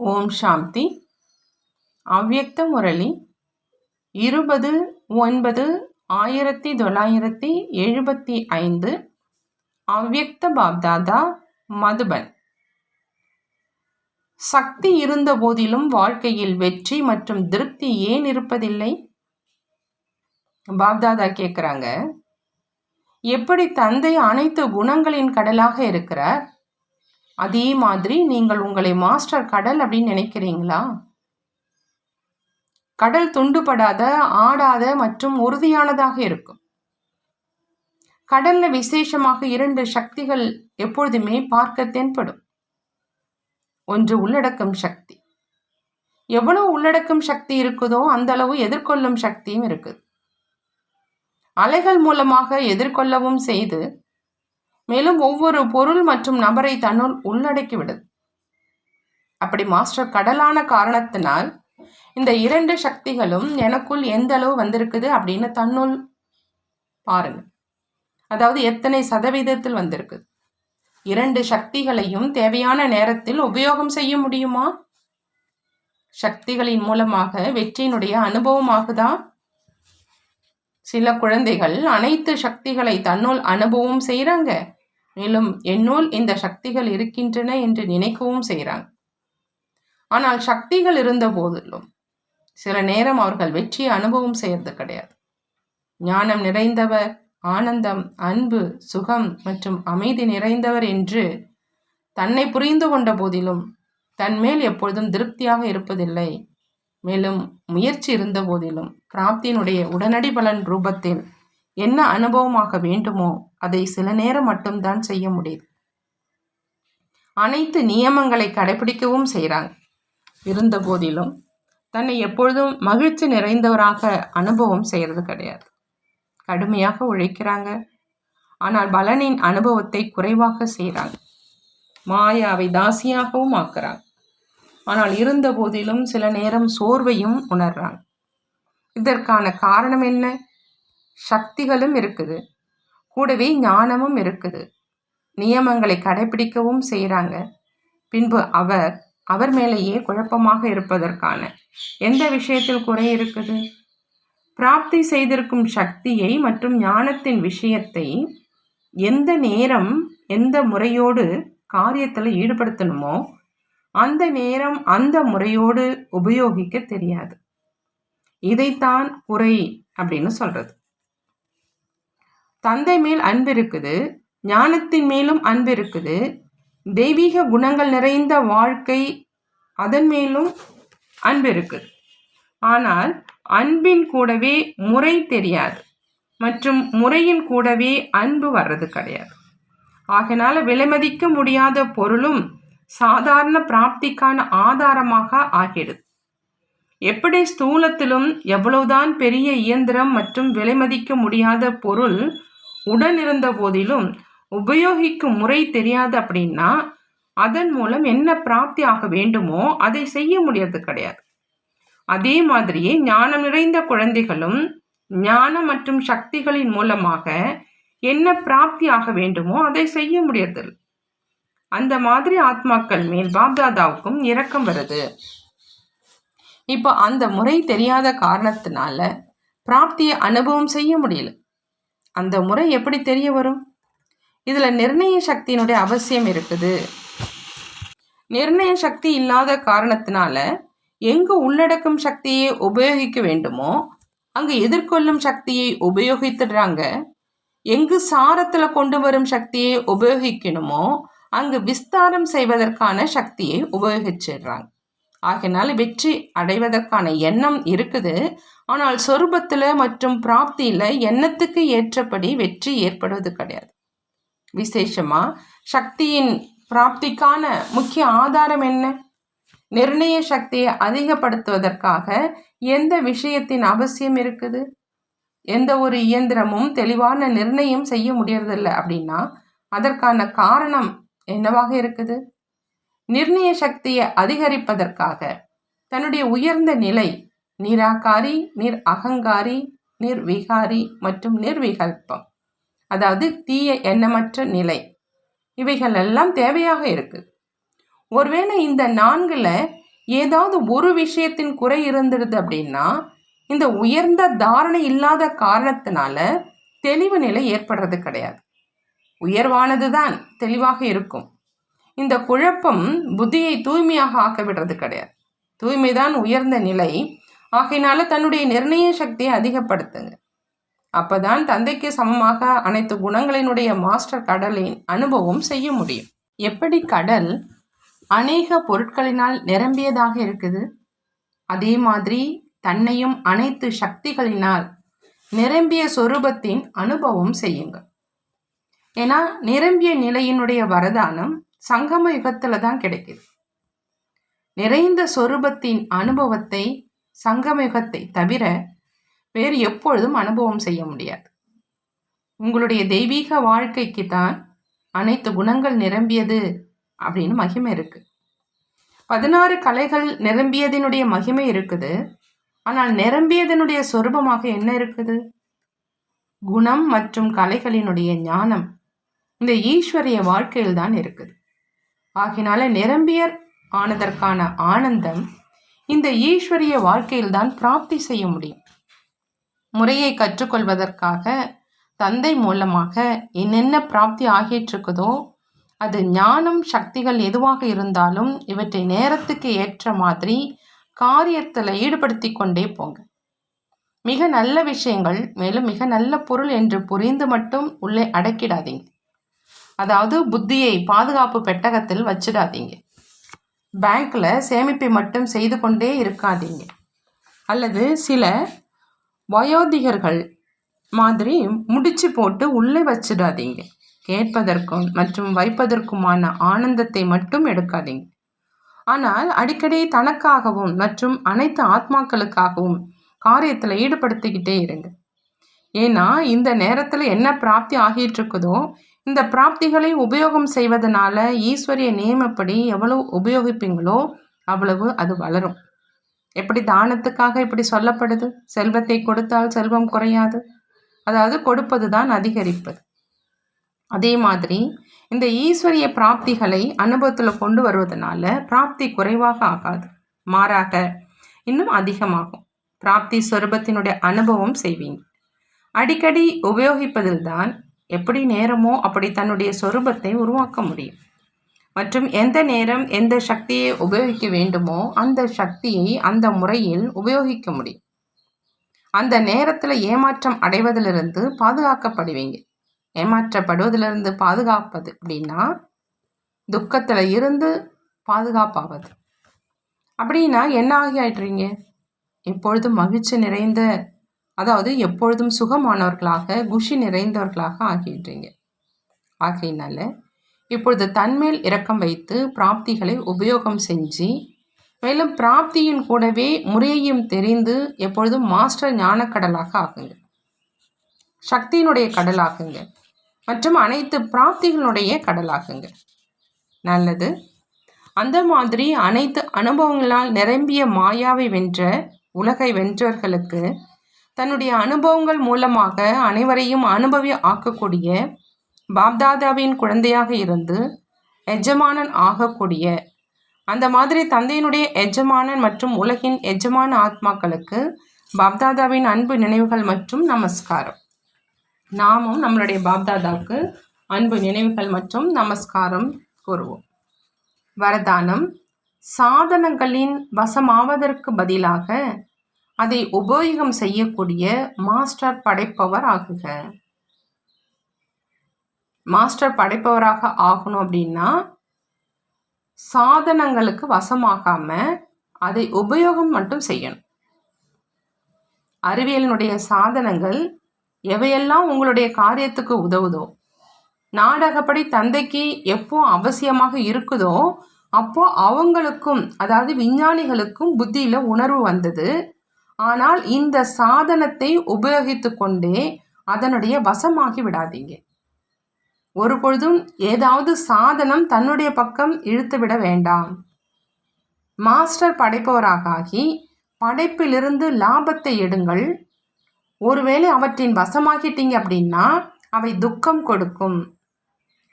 ஓம் சாந்தி. அவ்யக்த முரளி இருபது ஒன்பது ஆயிரத்தி தொள்ளாயிரத்தி எழுபத்தி ஐந்து அவ்யக்த பாப்தாதா மதுபன். சக்தி இருந்த போதிலும் வாழ்க்கையில் வெற்றி மற்றும் திருப்தி ஏன் இருப்பதில்லை? பாப்தாதா கேட்குறாங்க எப்படி தந்தை அனைத்து குணங்களின் கடலாக இருக்கிறார்? அதே மாதிரி நீங்கள் உங்களை மாஸ்டர் கடல் அப்படின்னு நினைக்கிறீங்களா? கடல் துண்டுபடாத ஆடாத மற்றும் உறுதியானதாக இருக்கும். கடல்ல விசேஷமாக இரண்டு சக்திகள் எப்பொழுதுமே பார்க்க தென்படும் ஒன்று உள்ளடக்கும் சக்தி. எவ்வளவு உள்ளடக்கும் சக்தி இருக்குதோ அந்த அளவு எதிர்கொள்ளும் சக்தியும் இருக்குது. அலைகள் மூலமாக எதிர்கொள்ளவும் செய்து மேலும் ஒவ்வொரு பொருள் மற்றும் நபரை தன்னுள் உள்ளடக்கிவிடுது. அப்படி மாஸ்டர் கடலான காரணத்தினால் இந்த இரண்டு சக்திகளும் எனக்குள் எந்த அளவு வந்திருக்குது அப்படின்னு தன்னுள் பாருங்க. அதாவது எத்தனை சதவீதத்தில் வந்திருக்குது? இரண்டு சக்திகளையும் தேவையான நேரத்தில் உபயோகம் செய்ய முடியுமா? சக்திகளின் மூலமாக வெற்றியினுடைய அனுபவமாகுதா? சில குழந்தைகள் அனைத்து சக்திகளை தன்னுள் அனுபவம் செய்கிறாங்க மேலும் என்னுள் இந்த சக்திகள் இருக்கின்றன என்று நினைக்கவும் செய்கிறாங்க ஆனால் சக்திகள் இருந்த போதிலும் சில நேரம் அவர்கள் வெற்றியை அனுபவம் செய்யறது கிடையாது. ஞானம் நிறைந்தவர் ஆனந்தம் அன்பு சுகம் மற்றும் அமைதி நிறைந்தவர் என்று தன்னை புரிந்து கொண்ட போதிலும் தன்மேல் எப்பொழுதும் திருப்தியாக இருப்பதில்லை. மேலும் முயற்சி இருந்த போதிலும் பிராப்தியினுடைய உடனடி பலன் ரூபத்தில் என்ன அனுபவமாக வேண்டுமோ அதை சில நேரம் மட்டும்தான் செய்ய முடியுது அனைத்து நியமங்களை கடைபிடிக்கவும் செய்கிறாங்க. இருந்த போதிலும் தன்னை எப்பொழுதும் மகிழ்ச்சி நிறைந்தவராக அனுபவம் செய்கிறது கிடையாது. கடுமையாக உழைக்கிறாங்க. ஆனால் பலனின் அனுபவத்தை குறைவாக செய்கிறாங்க. மாயாவை தாசியாகவும் ஆக்குறாங்க. ஆனால் இருந்த போதிலும் சில நேரம் சோர்வையும் உணர்றாங்க. இதற்கான காரணம் என்ன? சக்திகளும் இருக்குது. கூடவே ஞானமும் இருக்குது. நியமங்களை கடைபிடிக்கவும் செய்கிறாங்க பின்பு அவர் அவர் மேலேயே குழப்பமாக இருப்பதற்கான எந்த விஷயத்தில் குறை இருக்குது? பிராப்தி செய்திருக்கும் சக்தியை மற்றும் ஞானத்தின் விஷயத்தை எந்த நேரம் எந்த முறையோடு காரியத்தில் ஈடுபடுத்தணுமோ அந்த நேரம் அந்த முறையோடு உபயோகிக்க தெரியாது. இதைத்தான் குறை அப்படின்னு சொல்கிறது தந்தை மேல் அன்பு இருக்குது ஞானத்தின் மேலும் அன்பு இருக்குது தெய்வீக குணங்கள் நிறைந்த வாழ்க்கை அதன் மேலும் அன்பு இருக்குது ஆனால் அன்பின் கூடவே முறை தெரியாது மற்றும் முறையின் கூடவே அன்பு வர்றது கிடையாது. ஆகினால விலைமதிக்க முடியாத பொருளும் சாதாரண பிராப்திக்கான ஆதாரமாக ஆகிடுது. எப்படி ஸ்தூலத்திலும் எவ்வளவுதான் பெரிய இயந்திரம் மற்றும் விலைமதிக்க முடியாத பொருள் உடன் இருந்த போதிலும் உபயோகிக்கும் முறை தெரியாது அப்படின்னா அதன் மூலம் என்ன பிராப்தி ஆக வேண்டுமோ அதை செய்ய முடியாது கிடையாது. அதே மாதிரியே ஞானம் நிறைந்த குழந்தைகளும் ஞானம் மற்றும் சக்திகளின் மூலமாக என்ன பிராப்தி ஆக வேண்டுமோ அதை செய்ய முடியறதில்லை. அந்த மாதிரி ஆத்மாக்கள் மேல் பாப்தாதாவுக்கும் இரக்கம் வருது. இப்போ அந்த முறை தெரியாத காரணத்தினால பிராப்தியை அனுபவம் செய்ய முடியல. அந்த முறை எப்படி தெரிய வரும்? இதில் நிர்ணய சக்தியினுடைய அவசியம் இருக்குது. நிர்ணய சக்தி இல்லாத காரணத்தினால எங்கு உள்ளடக்கும் சக்தியை உபயோகிக்க வேண்டுமோ அங்கு எதிர்கொள்ளும் சக்தியை உபயோகித்துடுறாங்க. எங்கு சாரத்தில் கொண்டு வரும் சக்தியை உபயோகிக்கணுமோ அங்கு விஸ்தாரம் செய்வதற்கான சக்தியை உபயோகிச்சிடுறாங்க. ஆகினால வெற்றி அடைவதற்கான எண்ணம் இருக்குது. ஆனால் சொரூபத்தில் மற்றும் பிராப்தியில் எண்ணத்துக்கு ஏற்றபடி வெற்றி ஏற்படுவது கிடையாது. விசேஷமாக சக்தியின் பிராப்திக்கான முக்கிய ஆதாரம் என்ன? நிர்ணய சக்தியை அதிகப்படுத்துவதற்காக எந்த விஷயத்தின் அவசியம் இருக்குது? எந்த ஒரு இயந்திரமும் தெளிவான நிர்ணயம் செய்ய முடியறதில்ல அப்படின்னா அதற்கான காரணம் என்னவாக இருக்குது? நிர்ணய சக்தியை அதிகரிப்பதற்காக தன்னுடைய உயர்ந்த நிலை நிராகாரி நிர் அகங்காரி நிர்விகாரி மற்றும் நிர்விகல்பம். அதாவது தீய எண்ணமற்ற நிலை. இவைகள் எல்லாம் தேவையாக இருக்குது ஒருவேளை இந்த நான்கில் ஏதாவது ஒரு விஷயத்தின் குறை இருந்துடுது அப்படின்னா இந்த உயர்ந்த தாரணை இல்லாத காரணத்தினால தெளிவு நிலை ஏற்படுறது கிடையாது. உயர்வானது தான் தெளிவாக இருக்கும். இந்த குழப்பம் புத்தியை தூய்மையாக ஆக்க விடுறது கிடையாது. தூய்மைதான் உயர்ந்த நிலை. ஆகையினால தன்னுடைய நிர்ணய சக்தியை அதிகப்படுத்துங்க. அப்பதான் தந்தைக்கு சமமாக அனைத்து குணங்களினுடைய மாஸ்டர் கடலின் அனுபவம் செய்ய முடியும். எப்படி கடல் அநேக பொருட்களினால் நிரம்பியதாக இருக்குது? அதே மாதிரி தன்னையும் அனைத்து சக்திகளினால் நிரம்பிய சொரூபத்தின் அனுபவம் செய்யுங்கள் ஏன்னா நிரம்பிய நிலையினுடைய வரதானம் சங்கம யுகத்தில் தான் கிடைக்குது. நிறைந்த சொரூபத்தின் அனுபவத்தை சங்கமயுகத்தை தவிர வேறு எப்பொழுதும் அனுபவம் செய்ய முடியாது. உங்களுடைய தெய்வீக வாழ்க்கைக்கு தான் அனைத்து குணங்கள் நிரம்பியது அப்படின்னு மகிமை இருக்கு. பதினாறு கலைகள் நிரம்பியதனுடைய மகிமை இருக்குது. ஆனால் நிரம்பியதனுடைய சொரூபமாக என்ன இருக்குது? குணம் மற்றும் கலைகளினுடைய ஞானம் இந்த ஈஸ்வரிய வாழ்க்கையில் தான் இருக்குது. ஆகினால நிரம்பியர் ஆனதற்கான ஆனந்தம் இந்த ஈஸ்வரிய வாழ்க்கையில்தான் பிராப்தி செய்ய முடியும். முறையை கற்றுக்கொள்வதற்காக தந்தை மூலமாக என்னென்ன பிராப்தி ஆகிட்டிருக்குதோ அது ஞானம் சக்திகள் எதுவாக இருந்தாலும் இவற்றை நேரத்துக்கு ஏற்ற மாதிரி காரியத்தில் ஈடுபடுத்தி கொண்டே போங்க. மிக நல்ல விஷயங்கள் மேலும் மிக நல்ல பொருள் என்று புரிந்து மட்டும் உள்ளே அடக்கிடாதீங்க. அதாவது புத்தியை பாதுகாப்பு பெட்டகத்தில் வச்சிடாதீங்க. பேங்க்கில் சேமிப்பை மட்டும் செய்து கொண்டே இருக்காதீங்க. அல்லது சில வயோதிகர்கள் மாதிரி முடிச்சு போட்டு உள்ளே வச்சிடாதீங்க. கேட்பதற்கும் மற்றும் வைப்பதற்குமான ஆனந்தத்தை மட்டும் எடுக்காதீங்க. ஆனால் அடிக்கடி தனக்காகவும் மற்றும் அனைத்து ஆத்மாக்களுக்காகவும் காரியத்தில் ஈடுபடுத்திக்கிட்டே இருங்க. ஏன்னா இந்த நேரத்தில் என்ன பிராப்தி ஆகிட்டு இருக்குதோ இந்த பிராப்திகளை உபயோகம் செய்வதனால ஈஸ்வரிய நியமப்படி எவ்வளவு உபயோகிப்பீங்களோ அவ்வளவு அது வளரும். எப்படி தானத்துக்காக இப்படி சொல்லப்படுது? செல்வத்தை கொடுத்தால் செல்வம் குறையாது. அதாவது கொடுப்பது தான் அதிகரிப்பது. அதே மாதிரி இந்த ஈஸ்வரிய பிராப்திகளை அனுபவத்தில் கொண்டு வருவதனால பிராப்தி குறைவாக ஆகாது. மாறாக இன்னும் அதிகமாகும். பிராப்தி சொரூபத்தினுடைய அனுபவம் செய்வீங்க. அடிக்கடி உபயோகிப்பதில் தான் எப்படி நேரமோ அப்படி தன்னுடைய சொரூபத்தை உருவாக்க முடியும். மற்றும் எந்த நேரம் எந்த சக்தியை உபயோகிக்க வேண்டுமோ அந்த சக்தியை அந்த முறையில் உபயோகிக்க முடியும். அந்த நேரத்தில் ஏமாற்றம் அடைவதிலிருந்து பாதுகாக்கப்படுவீங்க. ஏமாற்றப்படுவதிலிருந்து பாதுகாப்பது அப்படின்னா துக்கத்தில் இருந்து பாதுகாப்பாவது. அப்படின்னா என்ன ஆகி ஆயிடுறீங்க? எப்பொழுதும் மகிழ்ச்சி நிறைந்த அதாவது எப்பொழுதும் சுகமானவர்களாக குஷி நிறைந்தவர்களாக ஆகிடுறீங்க ஆகையினால இப்பொழுது தன்மேல் இரக்கம் வைத்து பிராப்திகளை உபயோகம் செஞ்சு மேலும் பிராப்தியின் கூடவே முறையையும் தெரிந்து எப்பொழுதும் மாஸ்டர் ஞானக்கடலாக ஆகுங்க. சக்தியினுடைய கடலாகுங்க. மற்றும் அனைத்து பிராப்திகளுடைய கடலாகுங்க. நல்லது. அந்த மாதிரி அனைத்து அனுபவங்களால் நிரம்பிய மாயாவை வென்ற உலகை வென்றவர்களுக்கு தன்னுடைய அனுபவங்கள் மூலமாக அனைவரையும் அனுபவி ஆக்கக்கூடிய பாப்தாதாவின் குழந்தையாக இருந்து எஜமானன் ஆகக்கூடிய. அந்த மாதிரி தந்தையினுடைய எஜமானன் மற்றும் உலகின் எஜமான ஆத்மாக்களுக்கு பாப்தாதாவின் அன்பு நினைவுகள் மற்றும் நமஸ்காரம். நாமும் நம்மளுடைய பாப்தாதாவுக்கு அன்பு நினைவுகள் மற்றும் நமஸ்காரம் கூறுவோம். வரதானம் சாதனங்களின் வசமாவதற்கு பதிலாக அதை உபயோகம் செய்யக்கூடிய மாஸ்டர் படைப்பவர் ஆகுக. மாஸ்டர் படைப்பவராக ஆகணும் அப்படின்னா சாதனங்களுக்கு வசமாகாம அதை உபயோகம் மட்டும் செய்யணும். அறிவியலினுடைய சாதனங்கள் எவையெல்லாம் உங்களுடைய காரியத்துக்கு உதவுதோ நாடகப்படி தந்தைக்கு எப்போ அவசியமாக இருக்குதோ அப்போ அவங்களுக்கும் அதாவது விஞ்ஞானிகளுக்கும் புத்தியில் உணர்வு வந்தது. ஆனால் இந்த சாதனத்தை உபயோகித்து கொண்டே அதனுடைய வசமாகி விடாதீங்க. ஒரு பொழுதும் ஏதாவது சாதனம் தன்னுடைய பக்கம் இழுத்துவிட வேண்டாம். மாஸ்டர் படைப்பவராக ஆகி படைப்பிலிருந்து லாபத்தை எடுங்கள். ஒருவேளை அவற்றின் வசமாகிட்டீங்க அப்படின்னா அவை துக்கம் கொடுக்கும்.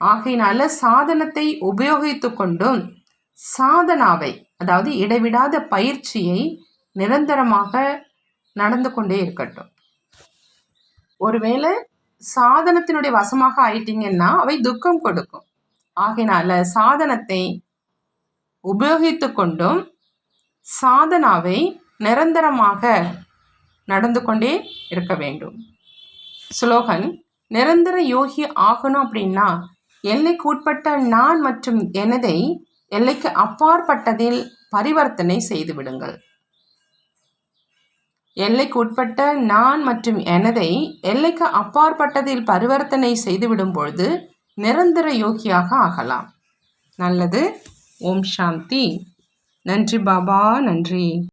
ஆகையினால சாதனத்தை உபயோகித்து கொண்டும் சாதனாவை அதாவது இடைவிடாத பயிற்சியை நிரந்தரமாக நடந்து கொண்டே இருக்கட்டும். ஒருவேளை சாதனத்தினுடைய வசமாக ஆயிட்டீங்கன்னா அவை துக்கம் கொடுக்கும். ஆகையினால சாதனத்தை உபயோகித்து கொண்டும் சாதனாவை நிரந்தரமாக நடந்து கொண்டே இருக்க வேண்டும். ஸ்லோகன் நிரந்தர யோகி ஆகணும் அப்படின்னா எல்லைக்கு உட்பட்ட நான் மற்றும் எனதை எல்லைக்கு அப்பாற்பட்டதில் பரிவர்த்தனை செய்து விடுங்கள். எல்லைக்குட்பட்ட நான் மற்றும் எனதை எல்லைக்கு அப்பாற்பட்டதில் பரிவர்த்தனை செய்துவிடும் பொழுது நிரந்தர யோகியாக ஆகலாம். நல்லது. ஓம் சாந்தி. நன்றி பாபா. நன்றி.